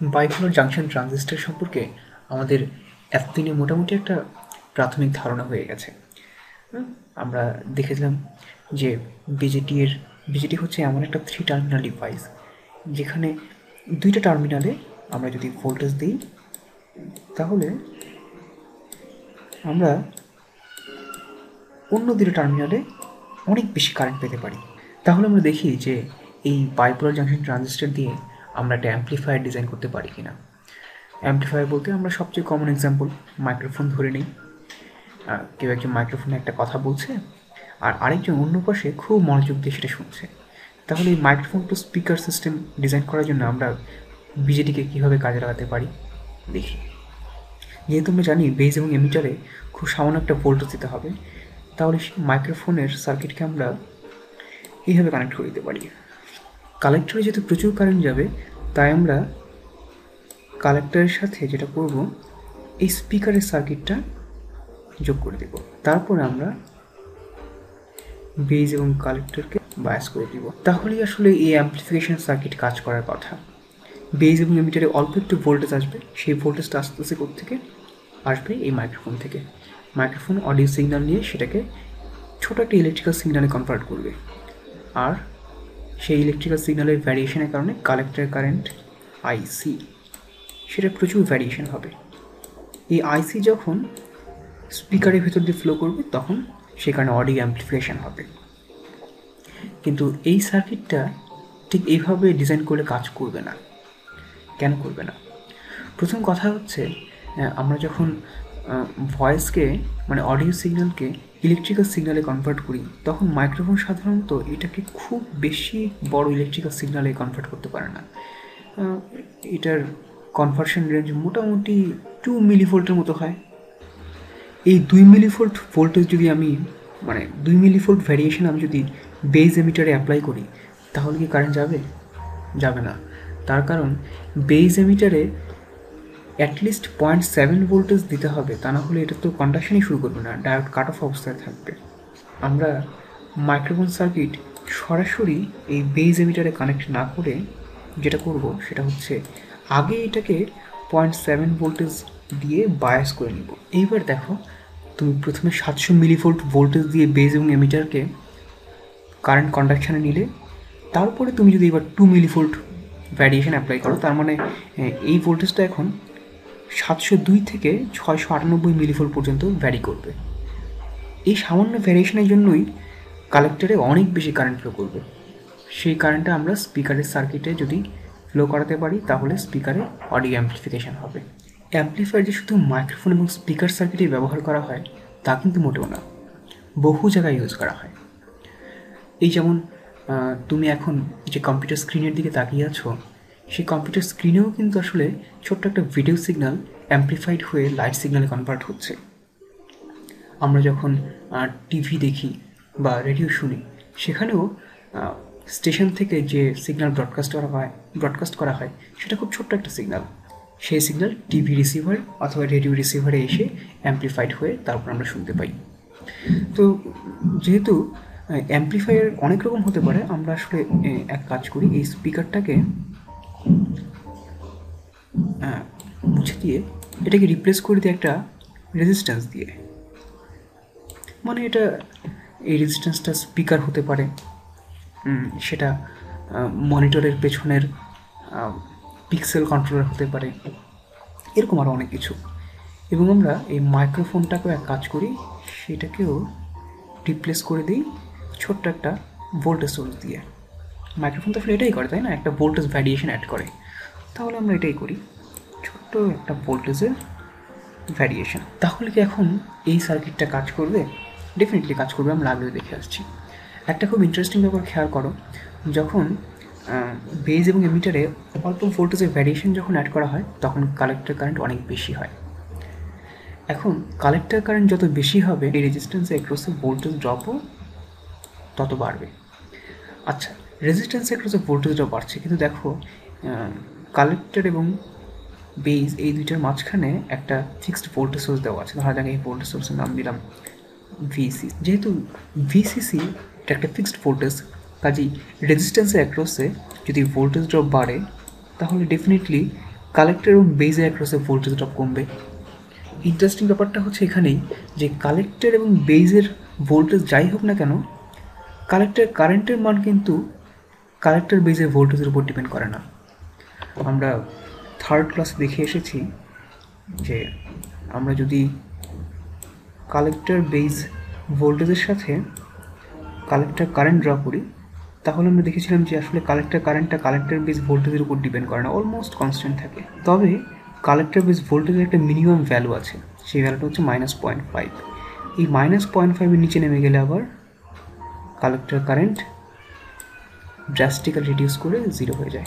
Bipolar junction transistor সম্পর্কে আমাদের এতদিনে মোটামুটি একটা প্রাথমিক ধারণা হয়ে গেছে। আমরা দেখেছিলাম যে বিজেটি এর বিজেটি হচ্ছে এমন একটা থ্রি টার্মিনাল ডিভাইস যেখানে দুইটা টার্মিনালে আমরা যদি ভোল্টেজ দিই, তাহলে আমরা অন্য দুটো টার্মিনালে অনেক বেশি কারেন্ট পেতে পারি। তাহলে আমরা দেখি যে এই বাইপোলার জাংশন ট্রানজিস্টর দিয়ে আমরা একটা অ্যাম্পলিফায়ার ডিজাইন করতে পারি কি না অ্যাম্পলিফায়ার বলতে আমরা সবচেয়ে কমন এক্সাম্পল মাইক্রোফোন ধরে নিই। কেউ একজন মাইক্রোফোনে একটা কথা বলছে, আর আরেকজন অন্য পাশে খুব মনোযোগ দিয়ে সেটা শুনছে। তাহলে এই microphone to speaker system design করার জন্য আমরা বিজেটিকে কীভাবে কাজে লাগাতে পারি? দেখি। যেহেতু আমরা জানি বেজ এবং এমিটারে খুব সামান্য একটা ভোল্টেজ দিতে হবে, তাহলে সেই মাইক্রোফোনের সার্কিটকে আমরা এইভাবে কানেক্ট করে দিতে পারি। কালেক্টরে যেহেতু প্রচুর কারেন্ট যাবে তাই আমরা কালেক্টরের সাথে যেটা করব, এই স্পিকারের সার্কিটটা যোগ করে দেব। তারপরে আমরা বেজ এবং কালেক্টরকে বায়াস করে দিব। তাহলেই আসলে এই অ্যাম্পলিফিকেশন সার্কিট কাজ করার কথা। বেজ এবং এমিটারে অল্প একটু ভোল্টেজ আসবে, সেই ভোল্টেজটা আস্তে আস্তে থেকে আসবে? এই মাইক্রোফোন থেকে। মাইক্রোফোন অডিও সিগন্যাল নিয়ে সেটাকে ছোট একটা ইলেকট্রিক্যাল সিগন্যালে কনভার্ট করবে। আর সেই ইলেকট্রিক্যাল সিগন্যালের ভ্যারিয়েশনের কারণে কালেক্টর কারেন্ট আইসি সেটা প্রচুর ভ্যারিয়েশন হবে। এই আইসি যখন স্পিকারের ভেতর দিয়ে ফ্লো করবে, তখন সেখানে অডিও অ্যাম্পলিফিকেশন হবে। কিন্তু এই সার্কিটটা ঠিক এইভাবে ডিজাইন করলে কাজ করবে না। কেন করবে না? প্রথম কথা হচ্ছে আমরা যখন ভয়েসকে মানে অডিও সিগন্যালকে ইলেকট্রিক্যাল সিগন্যালে কনভার্ট করি, তখন মাইক্রোফোন সাধারণত এটাকে খুব বেশি বড় ইলেকট্রিক্যাল সিগন্যালে কনভার্ট করতে পারে না। এটার কনভার্সন রেঞ্জ মোটামুটি টু মিলিভোল্টের মতো হয়। এই দুই মিলিভোল্ট ভোল্টেজ যদি আমি মানে দুই মিলিভোল্ট ভ্যারিয়েশন আমি যদি বেজ এমিটারে অ্যাপ্লাই করি, তাহলে কি কারেন্ট যাবে? যাবে না। তার কারণ base এমিটারে at least point seven voltage দিতে হবে, তা না হলে এটা তো কন্ডাকশনই শুরু করবে না ডায়োড কাট অফ অবস্থায় থাকবে। আমরা মাইক্রোফোন সার্কিট সরাসরি এই বেজ এমিটারে কানেক্ট না করে যেটা করব সেটা হচ্ছে আগে এটাকে পয়েন্ট সেভেন ভোল্টেজ দিয়ে বায়াস করে নিব। এইবার দেখো, তুমি প্রথমে সাতশো মিলিভোল্ট ভোল্টেজ দিয়ে বেজ এবং এমিটারকে কারেন্ট কন্ডাকশানে নিলে, তারপরে তুমি যদি এবার টু মিলিভোল্ট ভ্যারিয়েশন অ্যাপ্লাই করো, তার মানে এই ভোল্টেজটা এখন সাতশো দুই থেকে ছয়শো আটানব্বই মিলিভোল্ট পর্যন্ত ভ্যারি করবে। এই সামান্য ভ্যারিয়েশনের জন্যই কালেক্টরে অনেক বেশি কারেন্ট ফ্লো করবে। সেই কারেন্টটা আমরা স্পিকারের সার্কিটে যদি ফ্লো করাতে পারি, তাহলে স্পিকারে অডিও অ্যাম্পলিফিকেশন হবে। অ্যাম্পলিফায়ার যে শুধু মাইক্রোফোন এবং স্পিকার সার্কিটে ব্যবহার করা হয়, তা কিন্তু মোটেও না। বহু জায়গায় ইউজ করা হয়। এই যেমন তুমি এখন যে কম্পিউটার স্ক্রিনের দিকে তাকিয়ে আছো সেই কম্পিউটার স্ক্রিনেও কিন্তু আসলে ছোট্ট একটা ভিডিও সিগন্যাল অ্যাম্পলিফাইড হয়ে লাইট সিগন্যালে কনভার্ট হচ্ছে। আমরা যখন টিভি দেখি বা রেডিও শুনি, সেখানেও স্টেশন থেকে যে সিগন্যাল ব্রডকাস্ট করা হয় ব্রডকাস্ট করা হয়, সেটা খুব ছোট্ট একটা সিগন্যাল সেই সিগন্যাল টিভি রিসিভার অথবা রেডিও রিসিভারে এসে অ্যাম্পলিফাইড হয়ে তারপর আমরা শুনতে পাই। তো যেহেতু অ্যাম্পলিফায়ার অনেক রকম হতে পারে, আমরা আসলে এক কাজ করি, এই স্পিকারটাকে মুছে দিয়ে এটাকে রিপ্লেস করে দিই একটা রেজিস্ট্যান্স দিয়ে। মানে এটা এই রেজিস্ট্যান্সটা স্পিকার হতে পারে। সেটা মনিটরের পেছনের পিক্সেল কন্ট্রোলার হতে পারে। এরকম আরও অনেক কিছু। এবং আমরা এই মাইক্রোফোনটাকেও এক কাজ করি, সেটাকেও রিপ্লেস করে দিই ছোট্ট একটা ভোল্টেজ সোর্স দিয়ে। মাইক্রোফোন তো আসলে এটাই করে, তাই না? একটা ভোল্টেজ ভ্যারিয়েশন অ্যাড করে। তাহলে আমরা এটাই করি। ছোট্ট একটা ভোল্টেজের ভ্যারিয়েশন তাহলে কি এখন এই সার্কিটটা কাজ করবে? ডেফিনেটলি কাজ করবে আমরা আগেও দেখে আসছি। একটা খুব ইন্টারেস্টিং ব্যাপার খেয়াল করো, যখন বেজ এবং এমিটারে অল্প ভোল্টেজের ভ্যারিয়েশন যখন অ্যাড করা হয়, তখন কালেক্টর কারেন্ট অনেক বেশি হয়। এখন কালেক্টর কারেন্ট যত বেশি হবে, এই রেজিস্ট্যান্সে অ্যাক্রসে ভোল্টেজ ড্রপও তত বাড়বে। আচ্ছা রেজিস্ট্যান্স অ্যাক্রসে ভোল্টেজ ড্রপ বাড়ছে। কিন্তু দেখো কালেক্টর এবং বেজ এই দুইটার মাঝখানে একটা ফিক্সড ভোল্টেজ সোর্স দেওয়া আছে। ধরা যাক এই ভোল্টেজ সোর্সের নাম দিলাম ভিসি যেহেতু ভিসিসি এটা একটা ফিক্সড ভোল্টেজ কাজেই রেজিস্ট্যান্সের অ্যাক্রসে যদি ভোল্টেজ ড্রপ বাড়ে, তাহলে ডেফিনেটলি কালেক্টর এবং বেজে অ্যাক্রসে ভোল্টেজ ড্রপ কমবে। ইন্টারেস্টিং ব্যাপারটা হচ্ছে এখানেই যে কালেক্টর এবং বেজের ভোল্টেজ যাই হোক না কেন কালেক্টর কারেন্টের মান কিন্তু কালেক্টর বেজের ভোল্টেজের উপর ডিপেন্ড করে না। আমরা থার্ড ক্লাস দেখে এসেছি যে আমরা যদি কালেক্টর বেজ ভোল্টেজের সাথে কালেক্টর কারেন্ট ড্র করি, তাহলে আমরা দেখেছিলাম যে আসলে কালেক্টর কারেন্টটা কালেক্টর বেস ভোল্টেজের উপর ডিপেন্ড করে না অলমোস্ট কনস্ট্যান্ট থাকে। তবে কালেক্টর বেস ভোল্টেজের একটা মিনিমাম ভ্যালু আছে, সেই ভ্যালুটা হচ্ছে মাইনাস পয়েন্ট ফাইভ এই মাইনাস পয়েন্ট ফাইভের নিচে নেমে গেলে আবার কালেক্টর কারেন্ট ড্রাস্টিক্যাল রিডিউস করে জিরো হয়ে যায়।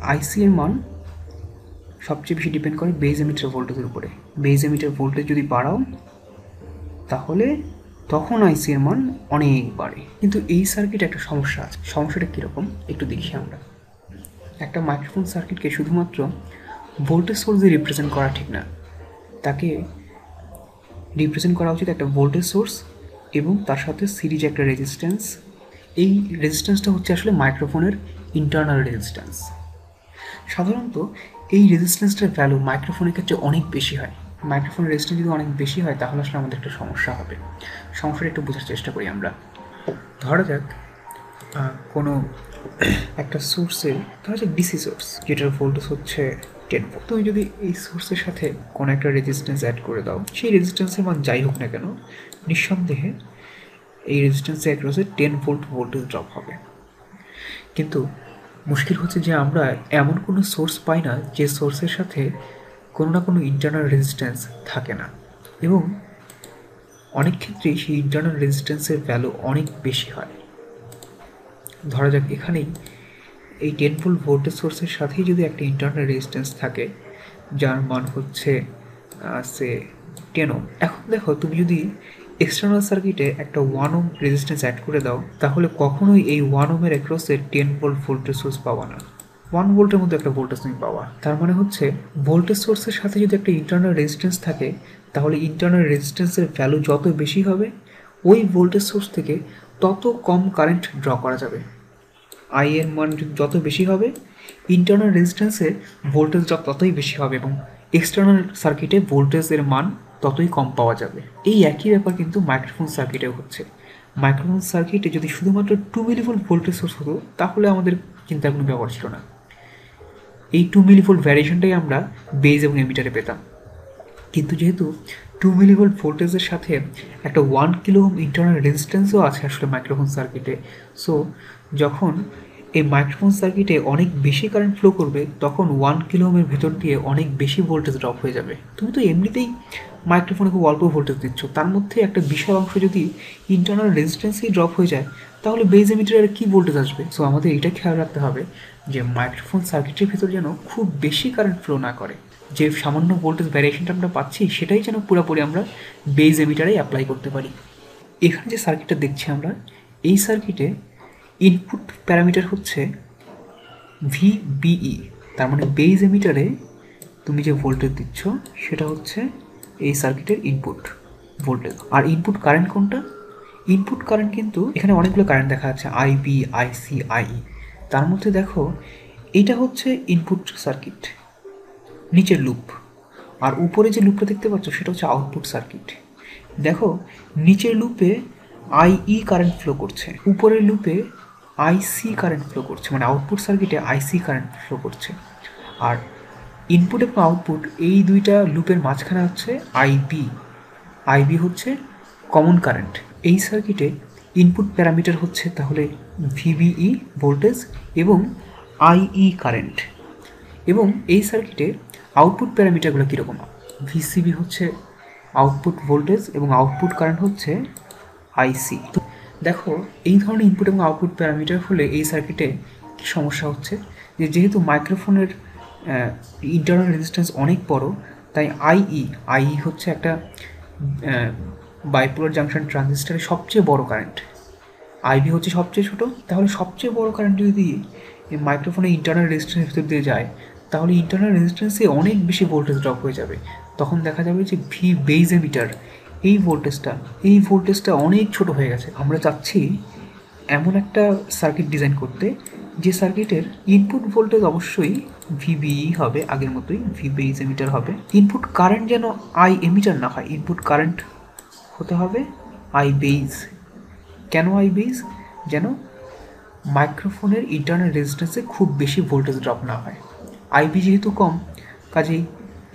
আইসি এর মান সবচেয়ে বেশি ডিপেন্ড করে বেজ এমিটার ভোল্টেজের উপরে। বেজ এমিটার ভোল্টেজ যদি বাড়াও, তাহলে তখন আইসি এর মান অনেক বাড়ে। কিন্তু এই সার্কিটে একটা সমস্যা আছে। সমস্যাটা কীরকম? একটু দেখি আমরা। একটা মাইক্রোফোন সার্কিটকে শুধুমাত্র ভোল্টেজ সোর্স দিয়ে রিপ্রেজেন্ট করা ঠিক না। তাকে রিপ্রেজেন্ট করা উচিত একটা ভোল্টেজ সোর্স এবং তার সাথে সিরিজ একটা রেজিস্ট্যান্স এই রেজিস্ট্যান্সটা হচ্ছে আসলে মাইক্রোফোনের ইন্টারনাল রেজিস্ট্যান্স সাধারণত এই রেজিস্ট্যান্সটার ভ্যালু মাইক্রোফোনের ক্ষেত্রে অনেক বেশি হয়। মাইক্রোফোনের রেজিস্ট্যান্স যদি অনেক বেশি হয়, তাহলে আসলে আমাদের একটা সমস্যা হবে। সমস্যাটা একটু বোঝার চেষ্টা করি আমরা। ধরা যাক কোনো একটা সোর্সের ধরা যাক ডিসি সোর্স যেটার ভোল্টেজ হচ্ছে টেন ভোল্ট তুমি যদি এই সোর্সের সাথে কোনো একটা রেজিস্ট্যান্স অ্যাড করে দাও, সেই রেজিস্ট্যান্সের মান যাই হোক না কেন, নিঃসন্দেহে এই রেজিস্ট্যান্সে অ্যাক্রসে টেন ভোল্ট ভোল্টেজ ড্রপ হবে। কিন্তু মুশকিল হচ্ছে যে আমরা এমন কোনো সোর্স পাই না যে সোর্সের সাথে কোনো না কোনো ইন্টারনাল রেজিস্ট্যান্স থাকে না। এবং অনেক ক্ষেত্রেই সেই ইন্টারনাল রেজিস্ট্যান্সের ভ্যালু অনেক বেশি হয়। ধরা যাক এখানেই এই টেন ভোল্ট ভোল্টেজ সোর্সের সাথেই যদি একটা ইন্টারনাল রেজিস্ট্যান্স থাকে, যার মান হচ্ছে সে টেন এখন দেখো তুমি যদি এক্সটার্নাল সার্কিটে একটা ওয়ান ওম রেজিস্ট্যান্স অ্যাড করে দাও, তাহলে কখনোই এই ওয়ান ওমের অ্যাক্রসে টেন ভোল্ট ভোল্টেজ সোর্স পাওয়া না। ওয়ান ভোল্টের মধ্যে একটা ভোল্টেজ তুমি পাওয়া। তার মানে হচ্ছে ভোল্টেজ সোর্সের সাথে যদি একটা ইন্টারনাল রেজিস্ট্যান্স থাকে, তাহলে ইন্টারনাল রেজিস্ট্যান্সের ভ্যালু যত বেশি হবে, ওই ভোল্টেজ সোর্স থেকে তত কম কারেন্ট ড্র করা যাবে। আই এর মান যত বেশি হবে ইন্টারনাল রেজিস্ট্যান্সের ভোল্টেজ ড্রপ ততই বেশি হবে এবং এক্সটার্নাল সার্কিটে ভোল্টেজের মান ততই কম পাওয়া যাবে। এই একই ব্যাপার কিন্তু মাইক্রোফোন সার্কিটেও হচ্ছে। মাইক্রোফোন সার্কিটে যদি শুধুমাত্র টু মিলিভোল্ট ভোল্টেজ সোর্স হতো, তাহলে আমাদের চিন্তার কোনো ব্যাপার ছিল না। এই টু মিলিভোল্ট ভ্যারিয়েশনটাই আমরা বেজ এবং এমিটারে পেতাম। কিন্তু যেহেতু টু মিলিভোল্ট ভোল্টেজের সাথে একটা ওয়ান কিলো ইন্টারনাল রেজিস্ট্যান্সও আছে আসলে মাইক্রোফোন সার্কিটে সো যখন এই মাইক্রোফোন সার্কিটে অনেক বেশি কারেন্ট ফ্লো করবে, তখন ওয়ান কিলোমের ভেতর দিয়ে অনেক বেশি ভোল্টেজ ড্রপ হয়ে যাবে। তুমি তো এমনিতেই মাইক্রোফোনে খুব অল্প ভোল্টেজ দিচ্ছ। তার মধ্যে একটা বিশাল অংশ যদি ইন্টারনাল রেজিস্ট্যান্সেই ড্রপ হয়ে যায়, তাহলে বেজ এমিটারের কী ভোল্টেজ আসবে? সো আমাদের এটা খেয়াল রাখতে হবে যে মাইক্রোফোন সার্কিটের ভিতর যেন খুব বেশি কারেন্ট ফ্লো না করে। যে সামান্য ভোল্টেজ ভ্যারিয়েশনটা আমরা পাচ্ছি, সেটাই যেন পুরোপুরি আমরা বেজ এমিটারে অ্যাপ্লাই করতে পারি। এখানে যে সার্কিটটা দেখছি আমরা, এই সার্কিটে ইনপুট প্যারামিটার হচ্ছে ভিবিই তার মানে বেজ এমিটারে তুমি যে ভোল্টেজ দিচ্ছ, সেটা হচ্ছে এই সার্কিটের ইনপুট ভোল্টেজ আর ইনপুট কারেন্ট কোনটা? ইনপুট কারেন্ট কিন্তু এখানে অনেকগুলো কারেন্ট দেখা যাচ্ছে আইবি আইসি আইই তার মধ্যে দেখো, এইটা হচ্ছে ইনপুট সার্কিট নিচের লুপ আর উপরে যে লুপটা দেখতে পাচ্ছ, সেটা হচ্ছে আউটপুট সার্কিট দেখো, নিচের লুপে আইই কারেন্ট ফ্লো করছে, উপরের লুপে আইসি কারেন্ট ফ্লো করছে মানে আউটপুট সার্কিটে আইসি কারেন্ট ফ্লো করছে। আর ইনপুট এবং আউটপুট এই দুইটা লুপের মাঝখানে হচ্ছে আইবি আইবি হচ্ছে কমন কারেন্ট এই সার্কিটে ইনপুট প্যারামিটার হচ্ছে তাহলে ভিবিই ভোল্টেজ এবং আইই কারেন্ট এবং এই সার্কিটে আউটপুট প্যারামিটারগুলো কীরকম? ভিসিবি হচ্ছে আউটপুট ভোল্টেজ এবং আউটপুট কারেন্ট হচ্ছে আইসি দেখো, এই ধরনের ইনপুট এবং আউটপুট প্যারামিটার হলে এই সার্কিটে কী সমস্যা হচ্ছে। যে যেহেতু মাইক্রোফোনের ইন্টারনাল রেজিস্ট্যান্স অনেক বড়, তাই আইই আইই হচ্ছে একটা বাইপোলার জাংশন ট্রানজিস্টারের সবচেয়ে বড় কারেন্ট আইবি হচ্ছে সবচেয়ে ছোট, তাহলে সবচেয়ে বড় কারেন্ট যদি এই মাইক্রোফোনের ইন্টারনাল রেজিস্ট্যান্সের ভিতর দিয়ে যায়, তাহলে ইন্টারনাল রেজিস্ট্যান্সে অনেক বেশি ভোল্টেজ ড্রপ হয়ে যাবে। তখন দেখা যাবে যে ভি বেজ এমিটার এই ভোল্টেজটা এই ভোল্টেজটা অনেক ছোট হয়ে গেছে। আমরা চাচ্ছি এমন একটা সার্কিট ডিজাইন করতে, যে সার্কিটের ইনপুট ভোল্টেজ অবশ্যই ভিবিই হবে, আগের মতোই ভি বেজ এমিটার হবে। ইনপুট কারেন্ট যেন আই এমিটার না হয় ইনপুট কারেন্ট হতে হবে আই বেজ কেন আই বেজ যেন মাইক্রোফোনের ইন্টারনাল রেজিস্ট্যান্সে খুব বেশি ভোল্টেজ ড্রপ না হয়। আইবি যেহেতু কম, কাজেই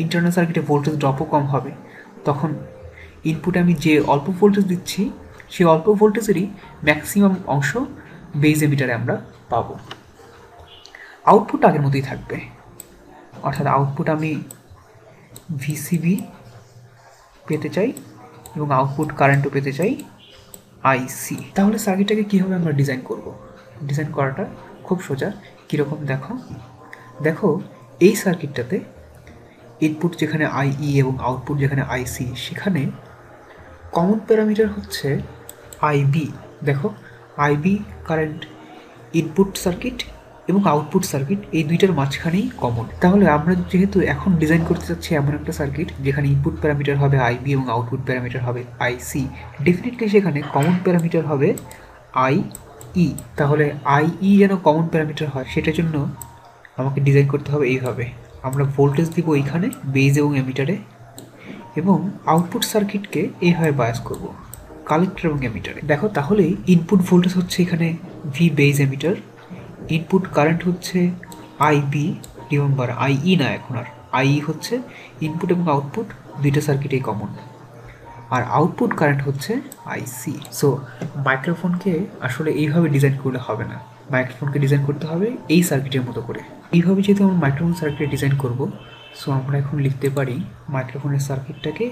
ইন্টারনাল সার্কিটে ভোল্টেজ ড্রপও কম হবে। তখন ইনপুটে আমি যে অল্প ভোল্টেজ দিচ্ছি, সেই অল্প ভোল্টেজেরই ম্যাক্সিমাম অংশ বেজ এমিটারে আমরা পাবো। আউটপুট আগের মতোই থাকবে। অর্থাৎ আউটপুট আমি ভিসিবি পেতে চাই এবং আউটপুট কারেন্টও পেতে চাই আইসি তাহলে সার্কিটটাকে কীভাবে আমরা ডিজাইন করব? ডিজাইন করাটা খুব সোজা। কীরকম দেখো? দেখো, এই সার্কিটটাতে ইনপুট যেখানে আইই এবং আউটপুট যেখানে আইসি সেখানে কমন প্যারামিটার হচ্ছে আইবি দেখো আইবি কারেন্ট ইনপুট সার্কিট এবং আউটপুট সার্কিট এই দুইটার মাঝখানেই কমন তাহলে আমরা যেহেতু এখন ডিজাইন করতে চাচ্ছি এমন একটা সার্কিট যেখানে ইনপুট প্যারামিটার হবে আইবি এবং আউটপুট প্যারামিটার হবে আইসি ডেফিনেটলি সেখানে কমন প্যারামিটার হবে আই ই তাহলে আই ই যেন কমন প্যারামিটার হয়, সেটার জন্য আমাকে ডিজাইন করতে হবে এইভাবে। আমরা ভোল্টেজ দিব এইখানে বেজ এবং এমিটারে এবং আউটপুট সার্কিটকে এইভাবে বায়াস করব কালেক্টর এবং এমিটারে দেখো, তাহলেই ইনপুট ভোল্টেজ হচ্ছে এখানে V base emitter input current হচ্ছে আই আইবি রিমেম্বার আইই না এখন আর আইই হচ্ছে ইনপুট এবং আউটপুট দুইটা সার্কিটেই কমন আর আউটপুট কারেন্ট হচ্ছে আইসি সো মাইক্রোফোনকে আসলে এইভাবে ডিজাইন করলে হবে না। মাইক্রোফোনকে ডিজাইন করতে হবে এই সার্কিটের মতো করে। এইভাবে যেহেতু আমরা মাইক্রোফোন সার্কিট ডিজাইন করব সো আমরা এখন লিখতে পারি মাইক্রোফোনের সার্কিটটাকে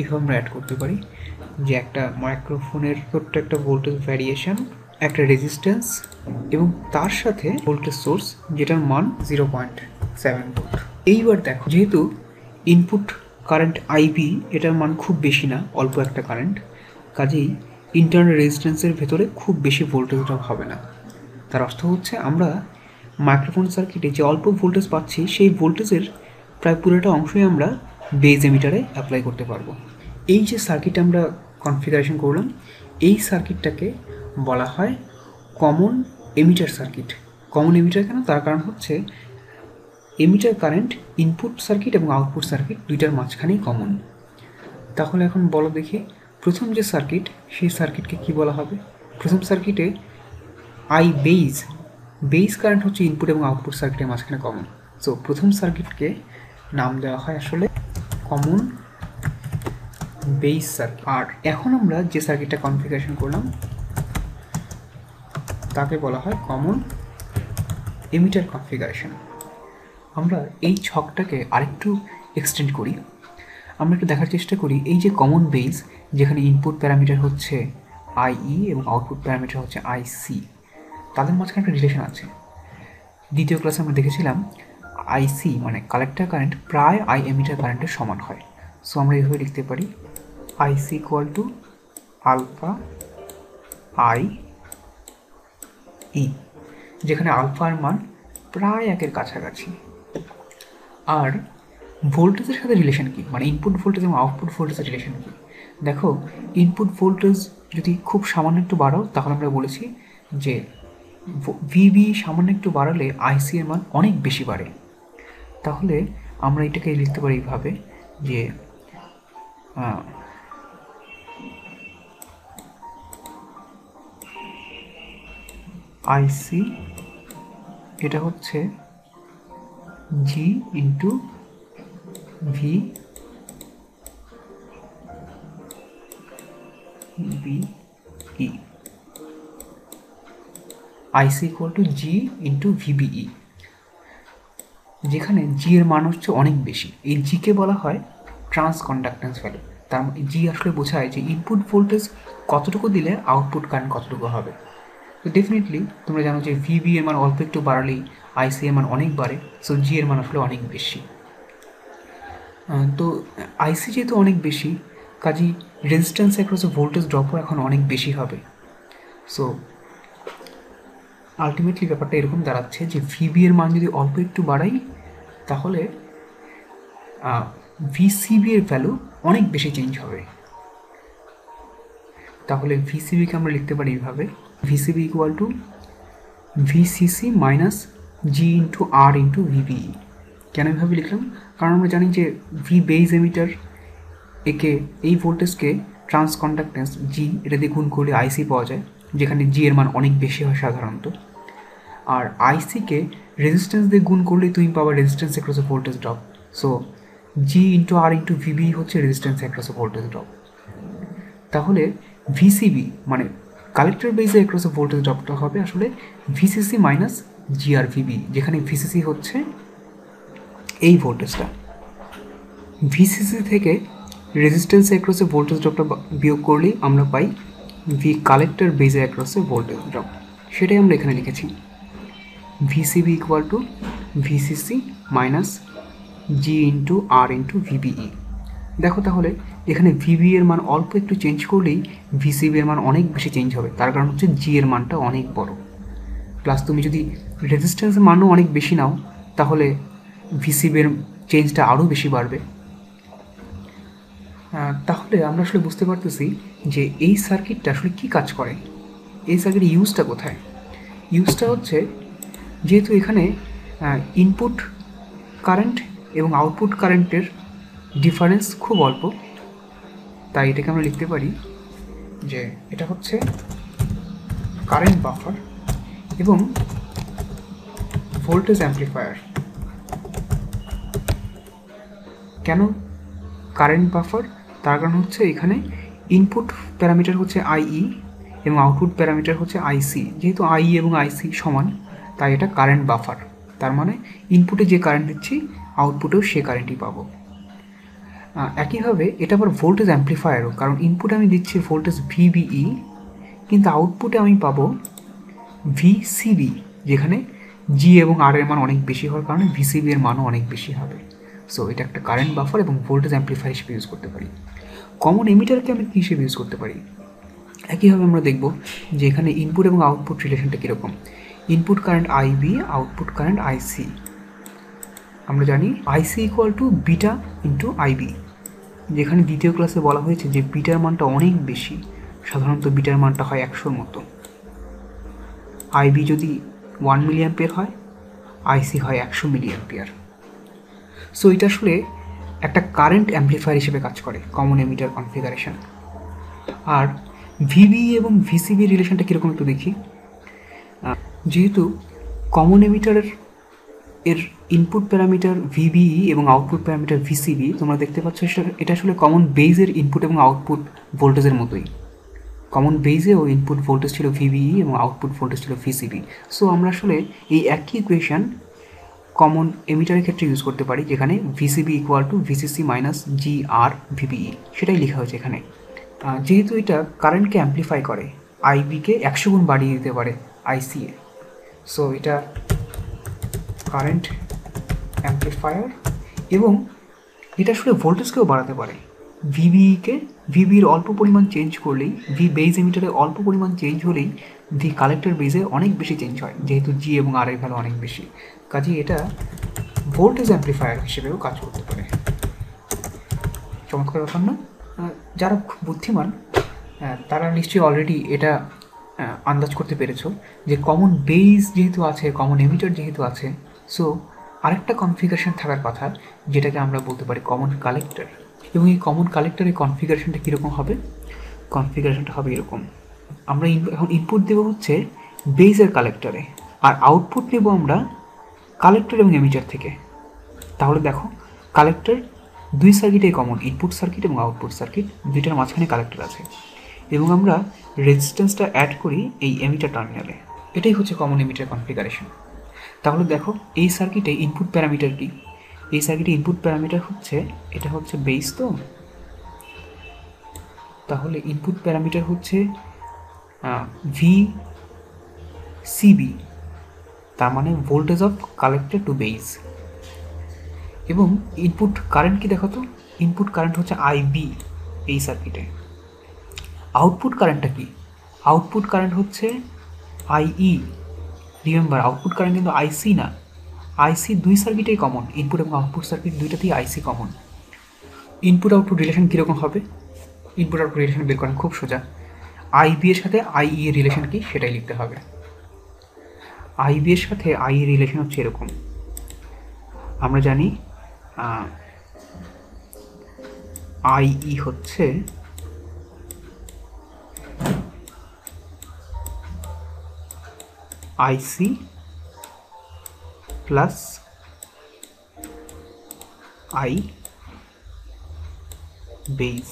এইভাবে আমরা অ্যাড করতে পারি যে একটা মাইক্রোফোনের ছোট্ট একটা ভোল্টেজ ভ্যারিয়েশন একটা রেজিস্ট্যান্স এবং তার সাথে ভোল্টেজ সোর্স যেটার মান জিরো পয়েন্ট সেভেন ভোল্ট এইবার দেখো, যেহেতু ইনপুট কারেন্ট আইবি এটার মান খুব বেশি না, অল্প একটা কারেন্ট কাজেই ইন্টারনাল রেজিস্ট্যান্সের ভেতরে খুব বেশি ভোল্টেজ ড্রপ হবে না। তার অর্থ হচ্ছে আমরা মাইক্রোফোন সার্কিটে যে অল্প ভোল্টেজ পাচ্ছি, সেই ভোল্টেজের প্রায় পুরোটা অংশই আমরা বেজ এমিটারে অ্যাপ্লাই করতে পারব। এই যে সার্কিট আমরা কনফিগারেশন করলাম, এই সার্কিটটাকে বলা হয় common emitter circuit common emitter কেন? তার কারণ হচ্ছে এমিটার কারেন্ট ইনপুট সার্কিট এবং আউটপুট সার্কিট দুইটার মাঝখানেই কমন তাহলে এখন বলো দেখি, প্রথম যে সার্কিট সেই সার্কিটকে কি বলা হবে? প্রথম সার্কিটে আই বেইজ বেইজ কারেন্ট হচ্ছে ইনপুট এবং আউটপুট সার্কিটের মাঝখানে কমন সো প্রথম সার্কিটকে নাম দেওয়া হয় আসলে কমন বেইজ সার্কিট আর এখন আমরা যে সার্কিটটা কনফিগারেশন করলাম, তাকে বলা হয় কমন এমিটার কনফিগারেশন আমরা এই ছকটাকে আরেকটু এক্সটেন্ড করি। আমরা একটু দেখার চেষ্টা করি, এই যে কমন বেস যেখানে ইনপুট প্যারামিটার হচ্ছে আইই এবং আউটপুট প্যারামিটার হচ্ছে আইসি তাদের মাঝখানে একটা রিলেশন আছে। দ্বিতীয় ক্লাসে আমরা দেখেছিলাম আইসি মানে কালেক্টর কারেন্ট প্রায় আই এমিটার কারেন্টের সমান হয়। সো আমরা এইভাবে লিখতে পারি IC equal to alpha I E যেখানে আলফার মান প্রায় একের কাছাকাছি। আর ভোল্টেজের সাথে রিলেশন কী? মানে ইনপুট ভোল্টেজ এবং আউটপুট ভোল্টেজের রিলেশন কী? দেখো ইনপুট ভোল্টেজ যদি খুব সামান্য একটু বাড়াও, তাহলে আমরা বলেছি যে ভিবি সামান্য একটু বাড়ালে আইসি এর মান অনেক বেশি বাড়ে। তাহলে আমরা এটাকে লিখতে পারি এইভাবে যে আইসি এটা হচ্ছে G into V IC equal to G into VBE যেখানে জি এর মান হচ্ছে অনেক বেশি। এই জিকে বলা হয় ট্রান্স কন্ডাক্টেন্স ভ্যালু তার জি আসলে বোঝায় যে ইনপুট ভোল্টেজ কতটুকু দিলে আউটপুট কারেন্ট কতটুকু হবে। তো ডেফিনেটলি তোমরা জানো যে ভিবি এর মান অল্প একটু বাড়ালেই আইসি এর মান অনেক বাড়ে সো জি এর মান আসলে অনেক বেশি। তো আইসি যেহেতু অনেক বেশি, কাজেই রেজিস্ট্যান্স অ্যাক্রসে ভোল্টেজ ড্রপও এখন অনেক বেশি হবে। সো আলটিমেটলি ব্যাপারটা এরকম দাঁড়াচ্ছে যে ভিবি এর মান যদি অল্প একটু বাড়াই, তাহলে ভিসিবি এর ভ্যালু অনেক বেশি চেঞ্জ হবে। তাহলে ভিসিবিকে আমরা লিখতে পারি এইভাবে VCB equal to VCC minus G into R into VBE কেন এভাবে লিখলাম? কারণ আমরা জানি যে ভি বেজ এমিটার একে এই ভোল্টেজকে ট্রান্স কন্ডাক্টেন্স জি এটা দিয়ে গুণ করলে আইসি পাওয়া যায়। যেখানে জি এর মান অনেক বেশি হয় সাধারণত। আর আইসিকে রেজিস্ট্যান্স দিয়ে গুণ করলে তুমি পাবা resistance across a voltage drop so G into R into VB হচ্ছে resistance across a voltage drop তাহলে ভিসিবি মানে কালেক্টর বেসে অ্যাক্রস এ ভোল্টেজ ড্রপটা হবে আসলে ভিসিসি মাইনাস জিআর ভিবি যেখানে ভিসিসি হচ্ছে এই ভোল্টেজটা ভিসিসি থেকে রেজিস্ট্যান্স অ্যাক্রসে ভোল্টেজ ড্রপটা বিয়োগ করলেই আমরা পাই ভি কালেক্টর বেজে অ্যাক্রসে ভোল্টেজ ড্রপ সেটাই আমরা এখানে লিখেছি। VCB equal to VCC minus G into R into VBE দেখো তাহলে, এখানে ভিবি এর মান অল্প একটু চেঞ্জ করলেই ভিসিবি এর মান অনেক বেশি চেঞ্জ হবে। তার কারণ হচ্ছে জি এর মানটা অনেক বড়। প্লাস তুমি যদি রেজিস্ট্যান্সের মানও অনেক বেশি নাও, তাহলে ভিসিবির চেঞ্জটা আরও বেশি বাড়বে। তাহলে আমরা আসলে বুঝতে পারতেছি যে এই সার্কিটটা আসলে কী কাজ করে? এই সার্কিটের ইউজটা কোথায়? ইউজটা হচ্ছে যেহেতু এখানে ইনপুট কারেন্ট এবং আউটপুট কারেন্টের ডিফারেন্স খুব অল্প, তাই এটাকে আমরা লিখতে পারি যে এটা হচ্ছে কারেন্ট বাফার এবং ভোল্টেজ অ্যাম্প্লিফায়ার কেন কারেন্ট বাফার তার কারণ হচ্ছে এখানে ইনপুট প্যারামিটার হচ্ছে আইই এবং আউটপুট প্যারামিটার হচ্ছে আইসি যেহেতু আই এবং আইসি সমান, তাই এটা কারেন্ট বাফার তার মানে ইনপুটে যে কারেন্ট দিচ্ছি আউটপুটেও সে কারেন্টই পাবো। একইভাবে এটা আবার ভোল্টেজ অ্যাম্প্লিফায়ারও কারণ ইনপুটে আমি দিচ্ছি ভোল্টেজ ভিবিই কিন্তু আউটপুটে আমি পাবো ভিসিবি যেখানে জি এবং আর এর মান অনেক বেশি হওয়ার কারণে ভিসিবি এর মানও অনেক বেশি হবে। সো এটা একটা কারেন্ট বাফার এবং ভোল্টেজ অ্যাম্প্লিফায়ার হিসেবে ইউজ করতে পারি। কমন এমিটারকে আমি কী হিসেবে ইউজ করতে পারি? একইভাবে আমরা দেখব যে এখানে ইনপুট এবং আউটপুট রিলেশনটা কীরকম? Input current IB output current IC আমরা জানি IC equal to beta into IB যেখানে দ্বিতীয় ক্লাসে বলা হয়েছে যে বিটার মানটা অনেক বেশি, সাধারণত বিটার মানটা হয় একশোর মতো। আইবি যদি ওয়ান মিলিয়ন পেয়ার হয় আইসি হয় একশো মিলিয়ন পেয়ার সো এটা আসলে একটা কারেন্ট অ্যাম্প্লিফায়ার হিসেবে কাজ করে কমন এমিটার কনফিগারেশন আর ভিবি এবং ভিসিবি রিলেশনটা কীরকম একটু দেখি। যেহেতু কমন এমিটারের এর ইনপুট প্যারামিটার ভিবিই এবং আউটপুট প্যারামিটার ভিসিবি তোমরা দেখতে পাচ্ছ এটা আসলে কমন বেজের ইনপুট এবং আউটপুট ভোল্টেজের মতোই। কমন বেজেও ইনপুট ভোল্টেজ ছিল ভিবিই এবং আউটপুট ভোল্টেজ ছিল ভিসিবি সো আমরা আসলে এই একই ইকুয়েশন কমন এমিটারের ক্ষেত্রে ইউজ করতে পারি, যেখানে VCB equal to VCC minus G R VBE সেটাই লেখা হয়েছে এখানে। যেহেতু এটা কারেন্টকে অ্যাম্প্লিফাই করে আইবিকে একশো গুণ বাড়িয়ে দিতে পারে আইসিএ সো এটা কারেন্ট অ্যাম্প্লিফায়ার এবং এটা আসলে ভোল্টেজকেও বাড়াতে পারে। ভিবিকে ভিবির অল্প পরিমাণ চেঞ্জ করলেই ভি বেজ এমিটারে অল্প পরিমাণ চেঞ্জ হলেই ভি কালেক্টর বেজে অনেক বেশি চেঞ্জ হয়, যেহেতু জি এবং আর এর ভ্যালু অনেক বেশি। কাজে এটা ভোল্টেজ অ্যাম্প্লিফায়ার হিসেবেও কাজ করতে পারে। চমৎকার ব্যাপার না? যারা খুব বুদ্ধিমান তারা নিশ্চয়ই অলরেডি এটা আন্দাজ করতে পেরেছ যে কমন বেস যেহেতু আছে কমন এমিটার যেহেতু আছে সো আরেকটা কনফিগারেশন থাকার কথা যেটাকে আমরা বলতে পারি কমন কালেক্টর এবং এই কমন কালেক্টরের কনফিগারেশনটা কীরকম হবে? কনফিগারেশনটা হবে এরকম। আমরা এখন ইনপুট দেবো হচ্ছে বেজের কালেক্টরে আর আউটপুট নেব আমরা কালেক্টর এবং এমিটার থেকে। তাহলে দেখো কালেক্টর দুই সার্কিটেই কমন ইনপুট সার্কিট এবং আউটপুট সার্কিট দুইটার মাঝখানে কালেক্টর আছে। এবং আমরা রেজিস্ট্যান্সটা অ্যাড করি এই এমিটার টার্মিনালে এটাই হচ্ছে কমন এমিটার কনফিগারেশন তাহলে দেখো, এই সার্কিটে ইনপুট প্যারামিটার কি? এই সার্কিটে ইনপুট প্যারামিটার হচ্ছে, এটা হচ্ছে বেস তো? তাহলে ইনপুট প্যারামিটার হচ্ছে ভি সিবি তার মানে voltage of collected to base এবং ইনপুট কারেন্ট কি দেখো তো? ইনপুট কারেন্ট হচ্ছে আইবি এই সার্কিটে আউটপুট কারেন্টটা কি? আউটপুট কারেন্ট হচ্ছে আইই রিমেম্বার আউটপুট কারেন্ট কিন্তু আইসি না। আইসি দুই সার্কিটেই কমন ইনপুট এবং output circuit দুইটাতেই IC common input output relation কীরকম হবে? ইনপুট আউটপুট রিলেশন বের করেন খুব সোজা। আইবি এর সাথে আইই এর রিলেশন কি? সেটাই লিখতে হবে। আইবি এর সাথে আই এর রিলেশন হচ্ছে এরকম। আমরা জানি আই ই হচ্ছে আইসি প্লাস আই বেস।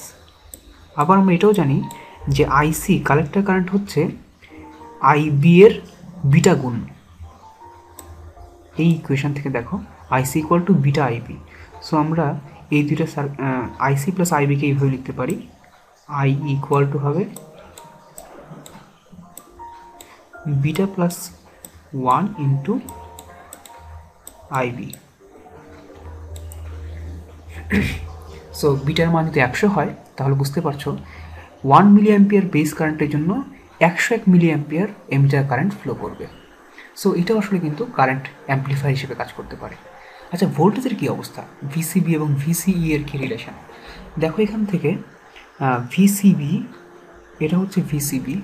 আবার আমরা এটাও জানি যে আইসি কালেক্টর কারেন্ট হচ্ছে আইবি এর বিটা গুণ। এই ইকুয়েশন থেকে দেখো IC equal to beta IB so আমরা এই দুইটা আইসি প্লাস আইবিকে এইভাবে লিখতে পারি। আই ইকুয়াল টু হবে beta plus one into IB so bitter মান যদি একশো হয়, তাহলে বুঝতে পারছ ওয়ান মিলি অ্যাম্পিয়ার বেস কারেন্টের জন্য একশো এক milli ampere emitter current flow করবে। সো এটাও আসলে কিন্তু কারেন্ট অ্যাম্পলিফায়ার হিসেবে কাজ করতে পারে। আচ্ছা ভোল্টেজের কী অবস্থা? ভিসিবি এবং ভিসিই এর কী রিলেশন দেখো, এখান থেকে ভিসিবি এটা হচ্ছে ভিসিবি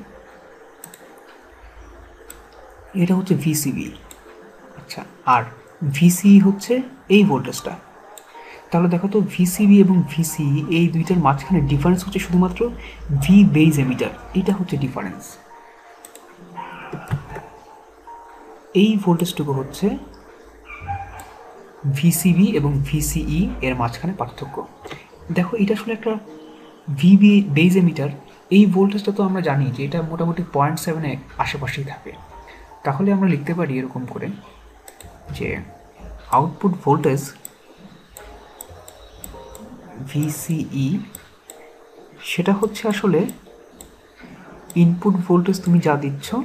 এটা হচ্ছে ভিসিবি আচ্ছা আর ভিসিই হচ্ছে এই ভোল্টেজটা তাহলে দেখো তো ভিসিবি এবং ভিসিই এই দুইটার মাঝখানে ডিফারেন্স হচ্ছে শুধুমাত্র ভি বেজ এমিটার এটা হচ্ছে ডিফারেন্স এই ভোল্টেজটুকু হচ্ছে ভিসিবি এবং ভিসিই এর মাঝখানে পার্থক্য। দেখো এটা আসলে একটা ভিবি বেজ এমিটার এই ভোল্টেজটা তো আমরা জানি যে এটা মোটামুটি পয়েন্ট সেভেনে আশেপাশেই থাকে। তাহলে আমরা লিখতে পারি এরকম করে যে আউটপুট ভোল্টেজ ভিসিই সেটা হচ্ছে আসলে ইনপুট ভোল্টেজ তুমি যা দিচ্ছ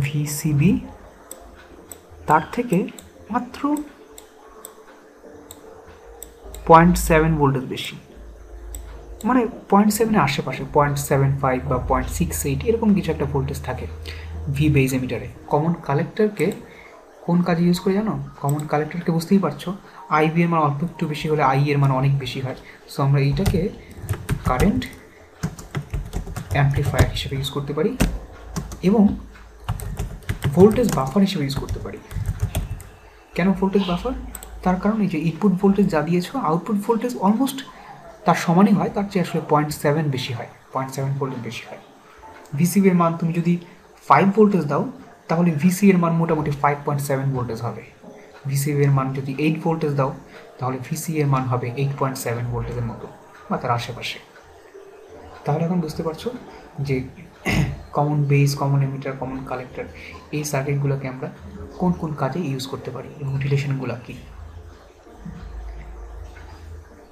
ভিসিবি তার থেকে মাত্র পয়েন্ট সেভেন ভোল্টেজ বেশি। মানে পয়েন্ট সেভেনের আশেপাশে পয়েন্ট সেভেন ফাইভ বা পয়েন্ট সিক্স এইট এরকম কিছু একটা ভোল্টেজ থাকে ভি বেজ এমিটারে কমন কালেক্টরকে কোন কাজে ইউজ করে জানো? কমন কালেক্টরকে বুঝতেই পারছ। আইবি এর মান অল্প একটু বেশি হলে আই এর মান অনেক বেশি হয়। সো আমরা এইটাকে কারেন্ট অ্যাম্পলিফায়ার হিসেবে ইউজ করতে পারি এবং ভোল্টেজ বাফার হিসেবে ইউজ করতে পারি। কেন ভোল্টেজ বাফার তার কারণ এই যে ইনপুট ভোল্টেজ যা দিয়েছ আউটপুট ভোল্টেজ অলমোস্ট তার সমানই হয়, তার চেয়ে আসলে পয়েন্ট সেভেন বেশি হয় পয়েন্ট সেভেন ভোল্টেজ বেশি হয়। ভিসিবি এর মান তুমি যদি ফাইভ ভোল্টেজ দাও তাহলে ভিসি এর মান মোটামুটি ফাইভ পয়েন্ট সেভেন ভোল্টেজ হবে। ভিসিবি এর মান যদি এইট ভোল্টেজ দাও, তাহলে ভিসি এর মান হবে এইট পয়েন্ট সেভেন ভোল্টেজের মতো বা তার আশেপাশে। তাহলে এখন বুঝতে পারছ যে common base common emitter common collector এই সার্কিটগুলোকে আমরা কোন কোন কাজে ইউজ করতে পারি এবং রিলেশনগুলো কী?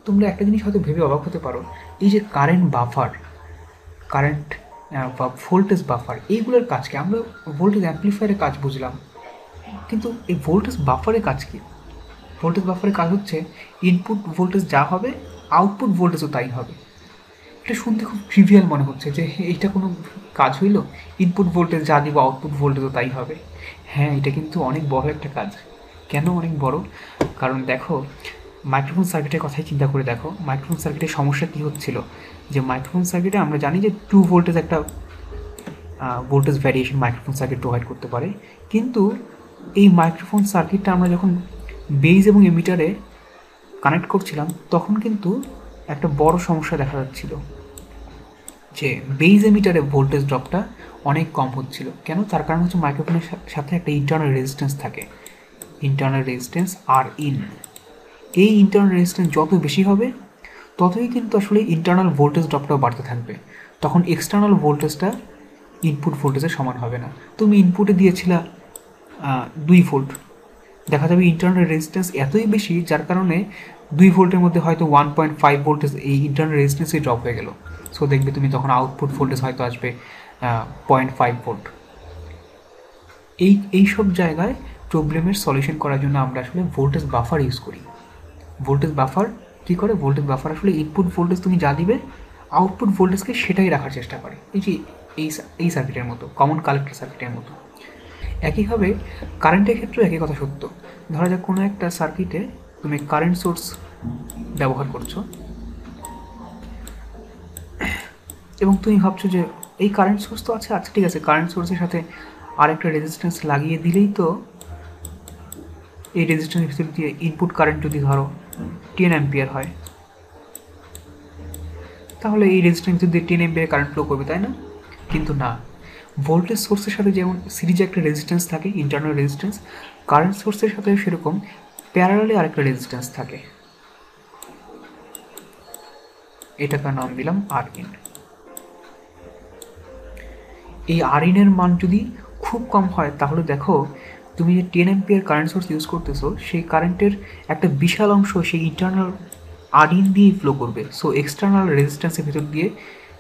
তোমরা একটা জিনিস হয়তো ভেবে অবাক হতে পারো, এই যে current buffer current voltage buffer এইগুলোর কাজ কাজকে, আমরা ভোল্টেজ অ্যাম্পলিফায়ারের কাজ বুঝলাম। কিন্তু এই ভোল্টেজ বাফারের কাজ কি? ভোল্টেজ বাফারের কাজ হচ্ছে ইনপুট ভোল্টেজ যা হবে আউটপুট ভোল্টেজও তাই হবে। এটা শুনতে খুব ট্রিভিয়াল মনে হচ্ছে যে এইটা কোনো কাজ হইল? ইনপুট ভোল্টেজ যা দিব আউটপুট ভোল্টেজও তাই হবে। হ্যাঁ এটা কিন্তু অনেক বড় একটা কাজ। কেন অনেক বড়? কারণ দেখো মাইক্রোফোন সার্কিটের কথাই চিন্তা করে দেখো। মাইক্রোফোন সার্কিটের সমস্যা কী হচ্ছিল? যে মাইক্রোফোন সার্কিটে আমরা জানি যে টু ভোল্টেজ একটা voltage variation microphone circuit provide করতে পারে। কিন্তু এই মাইক্রোফোন সার্কিটটা আমরা যখন বেজ এবং এমিটারে কানেক্ট করছিলাম, তখন কিন্তু একটা বড় সমস্যা দেখা যাচ্ছিল। যে বেজ এমিটারে ভোল্টেজ ড্রপটা অনেক কম হচ্ছিল। কেন? তার কারণ হচ্ছে মাইক্রোফোনের সাথে একটা ইন্টারনাল রেজিস্ট্যান্স থাকে। ইন্টারনাল রেজিস্ট্যান্স আর ইন এই ইন্টারনাল রেজিস্ট্যান্স যত বেশি হবে, ততই কিন্তু আসলে ইন্টারনাল ভোল্টেজ ড্রপটাও বাড়তে থাকবে। তখন এক্সটার্নাল ভোল্টেজটা ইনপুট ভোল্টেজের সমান হবে না। তুমি ইনপুটে দিয়েছিলা দুই ভোল্ট দেখা যাবে ইন্টারনাল রেজিস্ট্যান্স এতই বেশি, যার কারণে দুই ভোল্টের মধ্যে হয়তো ওয়ান পয়েন্ট ফাইভ ভোল্টেজ এই ইন্টারনাল রেজিস্ট্যান্সই ড্রপ হয়ে গেল। সো দেখবে তুমি তখন আউটপুট ভোল্টেজ হয়তো আসবে পয়েন্ট ফাইভ ভোল্ট এই এই সব জায়গায় প্রবলেমের সলিউশন করার জন্য আমরা আসলে ভোল্টেজ বাফার ইউজ করি। ভোল্টেজ বাফার কী করে? ভোল্টেজ বাফার আসলে ইনপুট ভোল্টেজ তুমি যা দিবে আউটপুট ভোল্টেজকে সেটাই রাখার চেষ্টা করে। এই যে এই এই সার্কিটের মতো কমন কালেক্টর সার্কিটের মতো। একইভাবে কারেন্টের ক্ষেত্রেও একই কথা সত্য। ধরা যাক কোনো একটা সার্কিটে তুমি কারেন্ট সোর্স ব্যবহার করছ, এবং তুমি ভাবছ যে এই কারেন্ট সোর্স তো আছে আচ্ছা ঠিক আছে কারেন্ট সোর্সের সাথে আরেকটা রেজিস্ট্যান্স লাগিয়ে দিলেই তো এই রেজিস্ট্যান্সের ভিতর দিয়ে ইনপুট কারেন্ট যদি ধরো টেন অ্যাম্পিয়ার হয়। তাহলে এই রেজিস্ট্যান্স দিয়ে টেন অ্যাম্পিয়ার কারেন্ট ফ্লো করবে, তাই না? কিন্তু না। ভোল্টেজ সোর্সের সাথে যেমন সিরিজে একটা রেজিস্ট্যান্স থাকে ইন্টারনাল রেজিস্ট্যান্স কারেন্ট সোর্সের সাথে সেরকম প্যারালালে আরেকটা রেজিস্ট্যান্স থাকে। এটাকে নাম দিলাম আর ইন এই আর ইনের মান যদি খুব কম হয়, তাহলে দেখো তুমি যে ten ampere current source use করতেছো, সেই কারেন্টের একটা বিশাল অংশ সেই ইন্টারনাল আর ইন দিয়েই ফ্লো করবে। সো এক্সটার্নাল রেজিস্ট্যান্সের ভিতর দিয়ে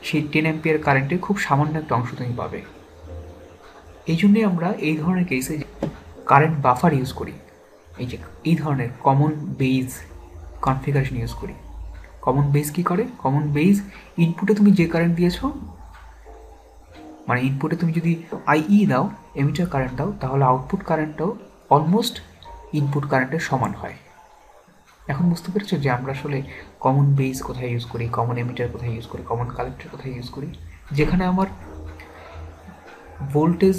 সেই টেন এম্পিয়ার কারেন্টের খুব সামান্য একটা অংশ তুমি পাবে। এই জন্যে আমরা এই ধরনের কেসে কারেন্ট বাফার ইউজ করি। এই যে, এই ধরনের কমন বেজ কনফিগারেশন ইউজ করি। কমন বেস কী করে? কমন বেস ইনপুটে তুমি যে কারেন্ট দিয়েছ মানে ইনপুটে তুমি যদি আইই দাও এমিটার কারেন্টটাও তাহলে আউটপুট কারেন্টটাও অলমোস্ট ইনপুট কারেন্টের সমান হয়। এখন বুঝতে পেরেছ যে আমরা আসলে কমন বেস কোথায় ইউজ করি কমন এমিটার কোথায় ইউজ করি কমন কালেক্টর কোথায় ইউজ করি? যেখানে আমার ভোল্টেজ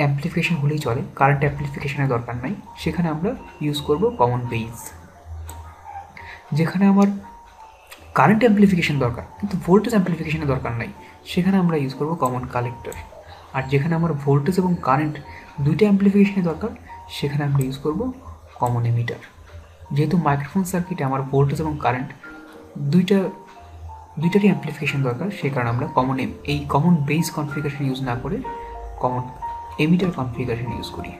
অ্যাম্পলিফিকেশন হলেই চলে কারেন্ট অ্যাম্পলিফিকেশনের দরকার নাই, সেখানে আমরা ইউজ করব কমন বেস যেখানে আমার কারেন্ট অ্যাম্পলিফিকেশন দরকার, কিন্তু ভোল্টেজ অ্যাম্পলিফিকেশনের দরকার নাই, সেখানে আমরা ইউজ করব কমন কালেক্টর আর যেখানে আমার ভোল্টেজ এবং কারেন্ট দুইটা অ্যাম্পলিফিকেশনের দরকার, সেখানে আমরা ইউজ করব কমন এমিটার যেহেতু মাইক্রোফোন সার্কিটে আমার ভোল্টেজ এবং কারেন্ট দুইটা, দুইটারই অ্যাম্পলিফিকেশন দরকার, সেই কারণে আমরা কমন এম এই কমন বেস কনফিগারেশন ইউজ না করে কমন এমিটার কনফিগারেশন ইউজ করি।